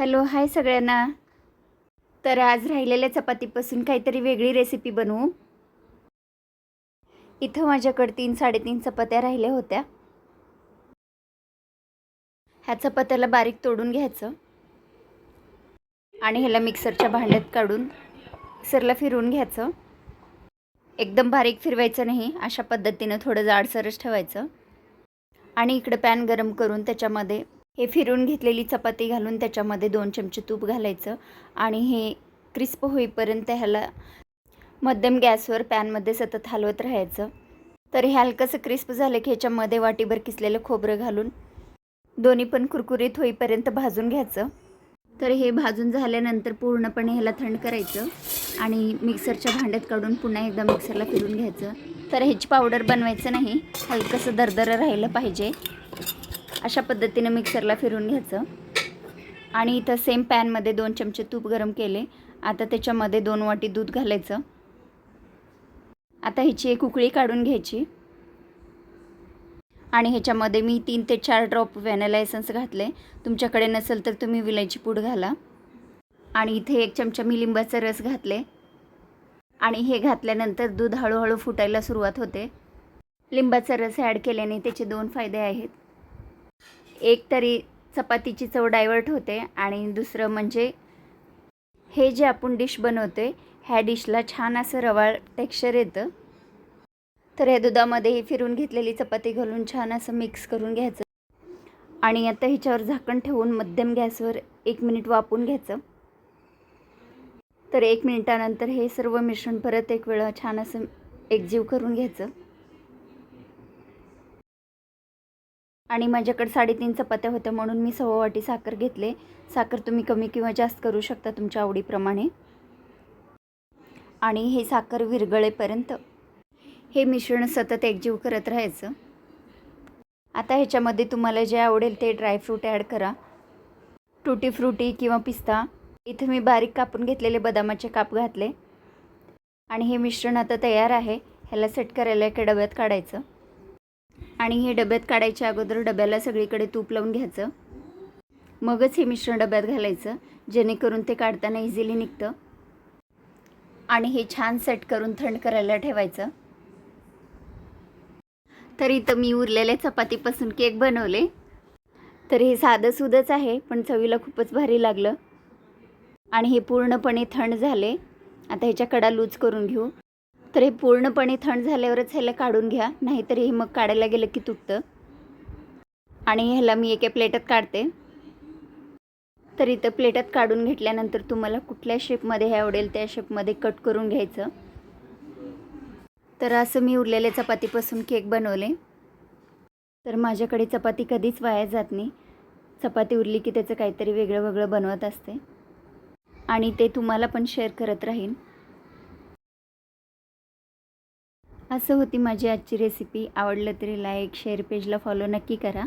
Hello hi सगळ्यांना. तर आज राहिलेल्या चपातीपासून काहीतरी वेगळी रेसिपी बनवू. इथं माझ्याकडे तीन साडेतीन चपात्या राहिल्या होत्या. ह्या चपात्याला बारीक तोडून घ्यायचं. आणि ह्याला मिक्सरच्या भांड्यात काढून मिक्सरला फिरवून घ्यायचं. एकदम बारीक फिरवायचं नाही अशा पद्धतीनं थोडं जाडसरच ठेवायचं. आणि इकडं पॅन गरम करून त्याच्यामध्ये हे फिरून घेतलेली चपाती घालून त्याच्यामध्ये दोन चमचे तूप घालायचं आणि हे क्रिस्प होईपर्यंत ह्याला मध्यम गॅसवर पॅनमध्ये सतत हलवत राहायचं. तर हे हलकंसं क्रिस्प झालं की ह्याच्यामध्ये वाटीभर किसलेलं खोबरं घालून दोन्ही पण कुरकुरीत होईपर्यंत भाजून घ्यायचं. तर हे भाजून झाल्यानंतर पूर्णपणे ह्याला थंड करायचं आणि मिक्सरच्या भांड्यात काढून पुन्हा एकदा मिक्सरला फिरून घ्यायचं. तर ह्याची पावडर बनवायचं नाही हलकंसं दरदरं राहिलं पाहिजे. अशा पद्धतीने मिक्सरला फिरून घ्यायचं. आणि इथं सेम पॅनमध्ये दोन चमचे तूप गरम केले. आता त्याच्यामध्ये दोन वाटी दूध घालायचं. आता ह्याची एक उकळी काढून घ्यायची. आणि ह्याच्यामध्ये मी तीन ते चार ड्रॉप व्हॅनिला एसन्स घातले. तुमच्याकडे नसेल तर तुम्ही विलायची पूड घाला. आणि इथे एक चमचा मी लिंबाचा रस घातले. आणि हे घातल्यानंतर दूध हळूहळू फुटायला सुरुवात होते. लिंबाचा रस ॲड केल्याने त्याचे दोन फायदे आहेत. एक तरी चपातीची चव डायवर्ट होते आणि दुसरं म्हणजे हे जे आपण डिश बनवते ह्या डिशला छान असं रवाळ टेक्स्चर येतं. तर या दुधामध्ये ही फिरून घेतलेली चपाती घालून छान असं मिक्स करून घ्यायचं. आणि आता ह्याच्यावर झाकण ठेवून मध्यम गॅसवर एक मिनिट वापून घ्यायचं. तर एक मिनिटानंतर हे सर्व मिश्रण परत एक वेळा छान असं एकजीव करून घ्यायचं. आणि माझ्याकडे साडेतीन चपात्या होत्या म्हणून मी सव्वा वाटी साखर घेतले. साखर तुम्ही कमी किंवा जास्त करू शकता तुमच्या आवडीप्रमाणे. आणि हे साखर विरगळेपर्यंत. हे मिश्रण सतत एकजीव करत राहायचं. आता ह्याच्यामध्ये तुम्हाला जे आवडेल ते ड्रायफ्रूट ॲड करा. टुटी फ्रुटी किंवा पिस्ता. इथे मी बारीक कापून घेतलेले बदामाचे काप घातले. आणि हे मिश्रण आता तयार आहे. ह्याला सेट करायला एका डब्यात काढायचं. आणि हे डब्यात काढायच्या अगोदर डब्याला सगळीकडे तूप लावून घ्यायचं. मगच हे मिश्रण डब्यात घालायचं जेणेकरून ते काढताना इझिली निघतं. आणि हे छान सेट करून थंड करायला ठेवायचं. तर इथं मी उरलेल्या चपातीपासून केक बनवले. तर हे साधं सुधंच आहे पण चवीला खूपच भारी लागलं. आणि हे पूर्णपणे थंड झाले. आता ह्याच्या कडा लूज करून घेऊ. तर हे पूर्णपणे थंड झाल्यावरच ह्याला काढून घ्या नाहीतर हे मग काढायला गेलं की तुटतं. आणि ह्याला मी एका प्लेटात काढते. तर इथं प्लेटात काढून घेतल्यानंतर तुम्हाला कुठल्या शेपमध्ये हे आवडेल त्या शेपमध्ये कट करून घ्यायचं. तर असं मी उरलेल्या चपातीपासून केक बनवले. तर माझ्याकडे चपाती कधीच वाया जात नाही. चपाती उरली की त्याचं काहीतरी वेगळं वेगळं बनवत असते. आणि ते तुम्हाला पण शेअर करत राहीन. असं होती माझी आजची रेसिपी आवडलं तरी लाईक शेअर पेजला फॉलो नक्की करा.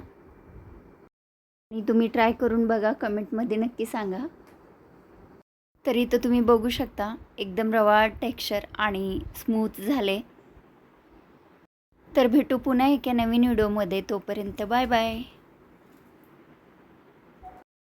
आणि तुम्ही ट्राय करून बघा कमेंटमध्ये नक्की सांगा. तरी तर तुम्ही बघू शकता एकदम रवा टेक्स्चर आणि स्मूथ झाले. तर भेटू पुन्हा एका नवीन व्हिडिओमध्ये तोपर्यंत बाय बाय